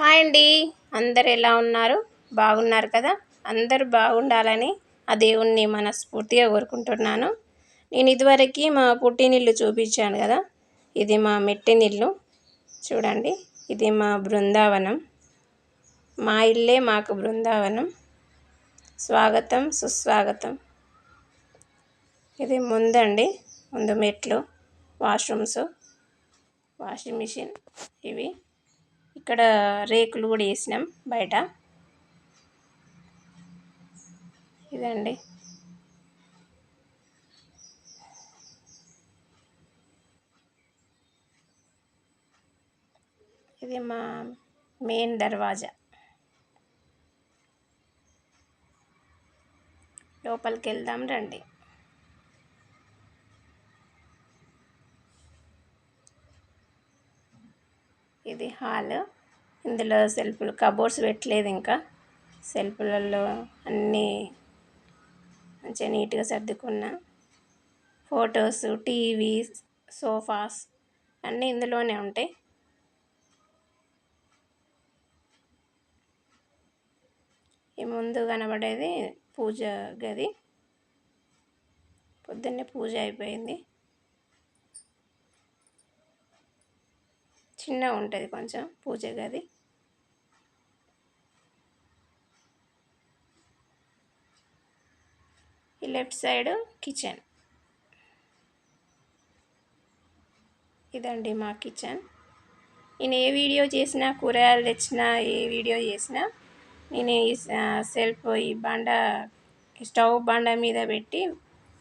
Hi అండి. అందరు ఎలా ఉన్నారు? బాగున్నారు కదా? అందరు బాగుండాలని ఆ దేవుణ్ణి మనస్ఫూర్తిగా కోరుకుంటున్నాను. నేను ఇదివరకు మా పుట్టినిల్లు చూపించాను కదా? ఇది మా మెట్టినిల్లు. చూడండి ఇది మా బృందావనం. మా ఇల్లే మాకు బృందావనం. స్వాగతం సుస్వాగతం. ఇది ముందండి ముందు మెట్లు వాష్రూమ్స్ వాషింగ్ మిషన్ ఇవి. ఇక్కడ రేకులు కూడా వేసినాం బయట. ఇదండి. ఇది మా మెయిన్ దర్వాజా. లోపలికి వెళ్దాం రండి ఇది హాల్. ఇందులో సెల్ఫ్లు కబోర్డ్స్ పెట్టలేదు ఇంకా. సెల్ఫ్లలో అన్నీ మంచిగా నీట్గా సర్దుకున్న. ఫొటోస్ టీవీ సోఫాస్ అన్నీ ఇందులోనే ఉంటాయి. ఈ ముందు కనబడేది పూజ గది. పొద్దున్నే పూజ అయిపోయింది. చిన్నగా ఉంటుంది కొంచెం పూజ గది. ఈ లెఫ్ట్ సైడ్ కిచెన్. ఇదండి మా కిచెన్. నేను ఏ వీడియో చేసినా కూరగాయలు తెచ్చినా ఏ వీడియో చేసినా నేను ఈ సెల్ఫ్ ఈ బండ స్టవ్ బండ మీద పెట్టి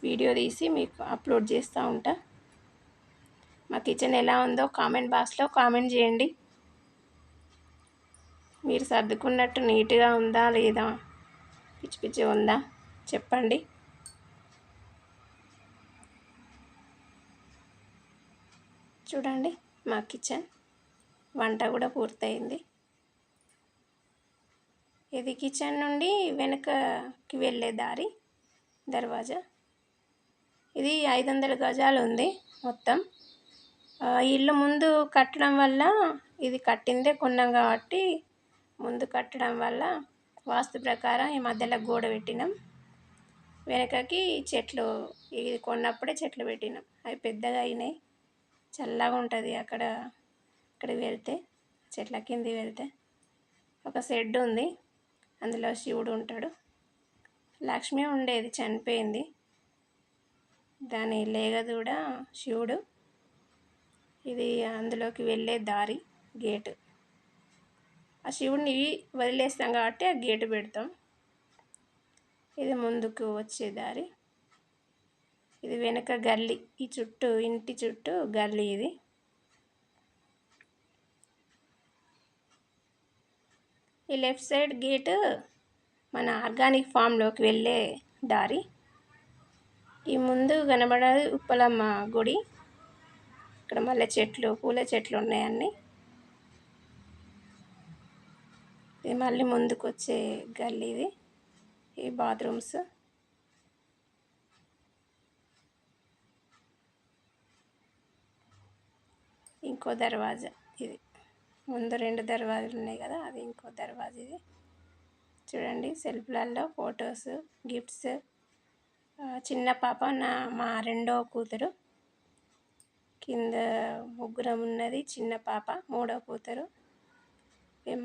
వీడియో తీసి మీకు అప్లోడ్ చేస్తూ ఉంటా. మా కిచెన్ ఎలా ఉందో కామెంట్ బాక్స్లో కామెంట్ చేయండి. మీరు సర్దుకున్నట్టు నీట్గా ఉందా లేదా? పిచ్చి పిచ్చి ఉందా? చెప్పండి. చూడండి మా కిచెన్ వంట కూడా పూర్తయింది. ఇది కిచెన్ నుండి వెనుకకి వెళ్ళే దారి దర్వాజా. ఇది ఐదు వందల గజాలు ఉంది మొత్తం. ఇల్లు ముందు కట్టడం వల్ల ఇది కట్టిందే కొన్నాం కాబట్టి ముందు కట్టడం వల్ల వాస్తు ప్రకారం ఈ మధ్యలో గోడ పెట్టినాం. వెనకకి చెట్లు ఇది కొన్నప్పుడే చెట్లు పెట్టినాం. అవి పెద్దగా అయినాయి. చల్లగా ఉంటుంది అక్కడ అక్కడికి వెళ్తే చెట్ల కింది వెళ్తే. ఒక షెడ్ ఉంది. అందులో శివుడు ఉంటాడు. లక్ష్మి ఉండేది చనిపోయింది. దాని లేగదూడ శివుడు. ఇది అందులోకి వెళ్ళే దారి గేటు. ఆ శివుడిని వదిలేస్తాం కాబట్టి ఆ గేటు పెడతాం. ఇది ముందుకు వచ్చే దారి. ఇది వెనక గల్లీ ఈ చుట్టూ ఇంటి చుట్టూ గల్లీ ఇది. ఈ లెఫ్ట్ సైడ్ గేటు మన ఆర్గానిక్ ఫామ్లోకి వెళ్ళే దారి. ఈ ముందు కనబడేది ఉప్పలమ్మ గుడి. ఇక్కడ మల్లె చెట్లు పూల చెట్లు ఉన్నాయి ఇది మళ్ళీ ముందుకు వచ్చే గల్లీ ఇది ఈ బాత్రూమ్స్. ఇంకో దర్వాజా ఇది. ముందు రెండు దర్వాజాలు ఉన్నాయి కదా అది ఇంకో దర్వాజా ఇది. చూడండి సెల్ఫ్లలో ఫొటోస్ గిఫ్ట్స్. చిన్న పాప నా మా రెండో కూతురు. కింద ముగ్గురం ఉన్నది చిన్న పాప మూడో కూతురు.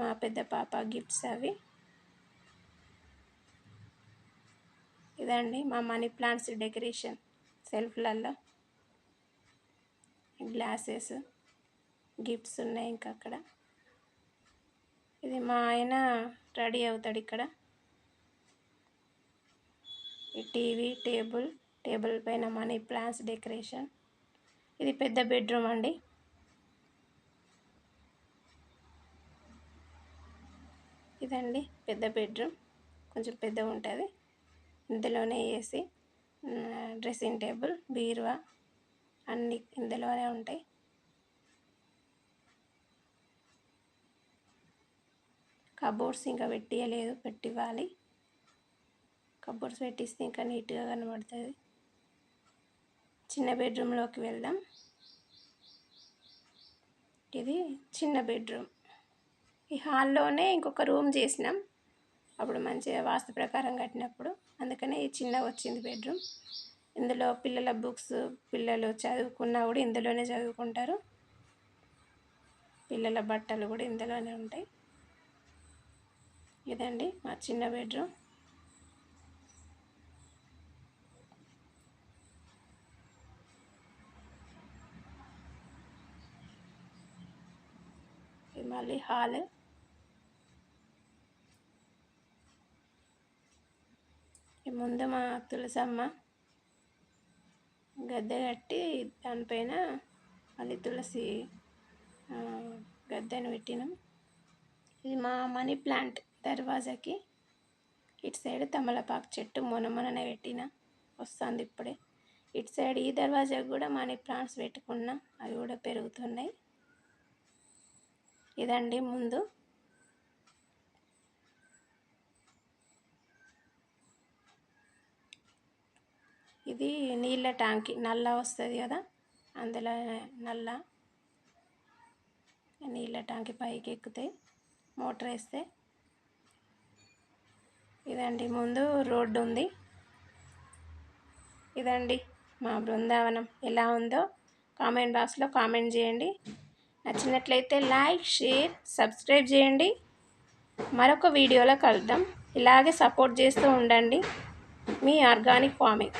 మా పెద్ద పాప గిఫ్ట్స్ అవి. ఇదండి మా మనీ ప్లాంట్స్ డెకరేషన్ సెల్ఫ్లలో గ్లాసెస్ గిఫ్ట్స్ ఉన్నాయి ఇంకా అక్కడ. ఇది మా ఆయన రెడీ అవుతాడు ఇక్కడ. ఈ టీవీ టేబుల్ టేబుల్ పైన మనీ ప్లాంట్స్ డెకరేషన్ ఇది పెద్ద బెడ్రూమ్ అండి. ఇదండి పెద్ద బెడ్రూమ్. కొంచెం పెద్ద ఉంటుంది. ఇందులోనే ఏసీ డ్రెస్సింగ్ టేబుల్ బీరువా అన్నీ ఇందులోనే ఉంటాయి. కబోర్డ్స్ ఇంకా పెట్టియలేదు పెట్టివ్వాలి. కబోర్డ్స్ పెట్టిస్తే ఇంకా నీట్గా కనబడుతుంది. చిన్న బెడ్రూమ్లోకి వెళ్దాం. ఇది చిన్న బెడ్రూమ్. ఈ హాల్లోనే ఇంకొక రూమ్ చేసినాం. అప్పుడు మంచిగా వాస్తు ప్రకారం కట్టినప్పుడు. అందుకనే ఈ చిన్నగా వచ్చింది బెడ్రూమ్. ఇందులో పిల్లల బుక్స్ పిల్లలు చదువుకున్నా కూడా ఇందులోనే చదువుకుంటారు. పిల్లల బట్టలు కూడా ఇందులోనే ఉంటాయి. ఇదండి మా చిన్న బెడ్రూమ్. మళ్ళీ హాల్. ముందు మా తులసమ్మ గద్దె కట్టి దానిపైన మళ్ళీ తులసి గద్దెను పెట్టినాం. ఇది మా మనీ ప్లాంట్ దర్వాజాకి ఇటు సైడ్ తమలపాకు చెట్టు మొన మొన్ననే పెట్టిన వస్తుంది ఇప్పుడే. ఇటు సైడ్ ఈ దర్వాజాకు కూడా మనీ ప్లాంట్స్ పెట్టుకున్నా అవి కూడా పెరుగుతున్నాయి. ఇదండి ముందు. ఇది నీళ్ళ ట్యాంక్ నల్ల వస్తుంది కదా అందులో నల్ల నీళ్ళ ట్యాంక్ పైకి ఎక్కితే మోటార్ వేస్తే. ఇదండి ముందు రోడ్డు ఉంది. ఇదండి మా బృందావనం. ఎలా ఉందో కామెంట్ బాక్స్లో కామెంట్ చేయండి. నచ్చినట్లయితే లైక్ షేర్ సబ్స్క్రైబ్ చేయండి. మరొక వీడియోలో కలుద్దాం. ఇలాగే సపోర్ట్ చేస్తూ ఉండండి. మీ ఆర్గానిక్ ఫార్మింగ్.